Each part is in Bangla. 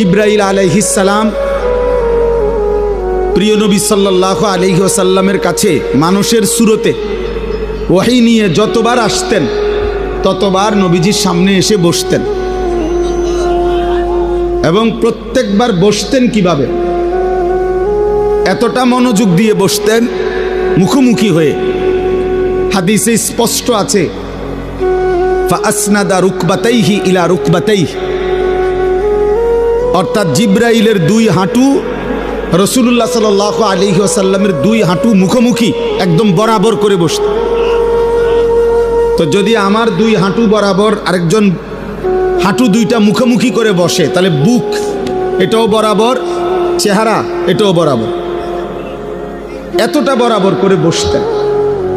ইব্রাহিল আলাইহিসালাম প্রিয় নবী সাল্লাহ আলহিহাসাল্লামের কাছে মানুষের সুরতে ওয়াহি নিয়ে যতবার আসতেন, ততবার নবীজির সামনে এসে বসতেন। এবং প্রত্যেকবার বসতেন কীভাবে? এতটা মনোযোগ দিয়ে বসতেন, মুখোমুখি হয়ে। হাদিসে স্পষ্ট আছে ফাসনাদা রুকবাতাইহি ইলা রুকবাতাইহি। অর্থাৎ জিব্রাইলের দুই হাঁটু রসুল্লাহ সাল আলী আসাল্লামের দুই হাঁটু মুখোমুখি একদম বরাবর করে বসত। তো যদি আমার দুই হাঁটু বরাবর আরেকজন হাঁটু দুইটা মুখোমুখি করে বসে, তাহলে বুক এটাও বরাবর, চেহারা এটাও বরাবর। এতটা বরাবর করে বসতেন।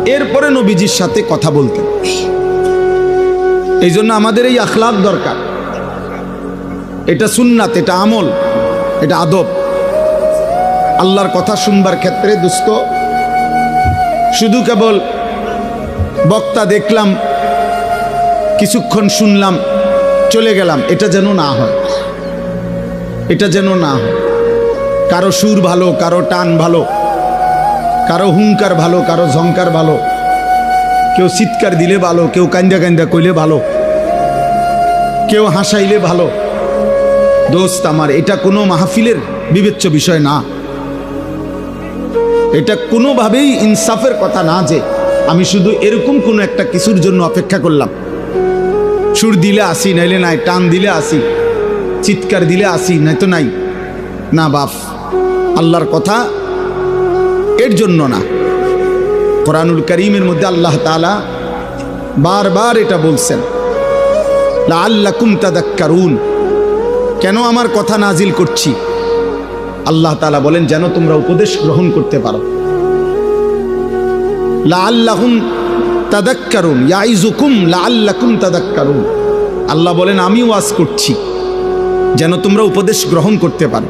এরপরে নবীজির সাথে কথা বলতেন। এই জন্য আমাদের এই আখলাক দরকার। এটা সুন্নাত, এটা আমল, এটা আদব। আল্লাহর কথা শুনবার ক্ষেত্রে দুস্থ, শুধু কেবল বক্তা দেখলাম, কিছুক্ষণ শুনলাম, চলে গেলাম, এটা যেন না হয়। এটা যেন না হয়। কারও সুর ভালো, কারও টান ভালো, কারও হুঙ্কার ভালো, কারও ঝঙ্কার ভালো, কেউ চিৎকার দিলে ভালো, কেউ কান্দা কান্দা কইলে ভালো, কেউ হাসাইলে ভালো। দোস্ত, আমার এটা কোনো মাহফিলের বিবেচ্য বিষয় না। এটা কোনোভাবেই ইনসাফের কথা না যে আমি শুধু এরকম কোনো একটা কিছুর জন্য অপেক্ষা করলাম। সুর দিলে আসি, নাইলে নাই, টান দিলে আসি, চিৎকার দিলে আসি, নাই তো নাই। না বাপ, আল্লাহর কথা এর জন্য না। কোরআনুল করিমের মধ্যে আল্লাহ তালা বারবার এটা বলছেন আল্লাহ কুমতাদাক্কারুন কেন আমার কথা নাজিল করছি? আল্লাহ তালা বলেন, যেন তোমরা উপদেশ গ্রহণ করতে পারো। লা আল্লাহুম তাদাক্কারুন ইয়াইজুকুম লা আল্লাকুম তাদাক্কারুন। আল্লাহ বলেন আমি ওয়াজ করছি, যেন তোমরা উপদেশ গ্রহণ করতে পারো।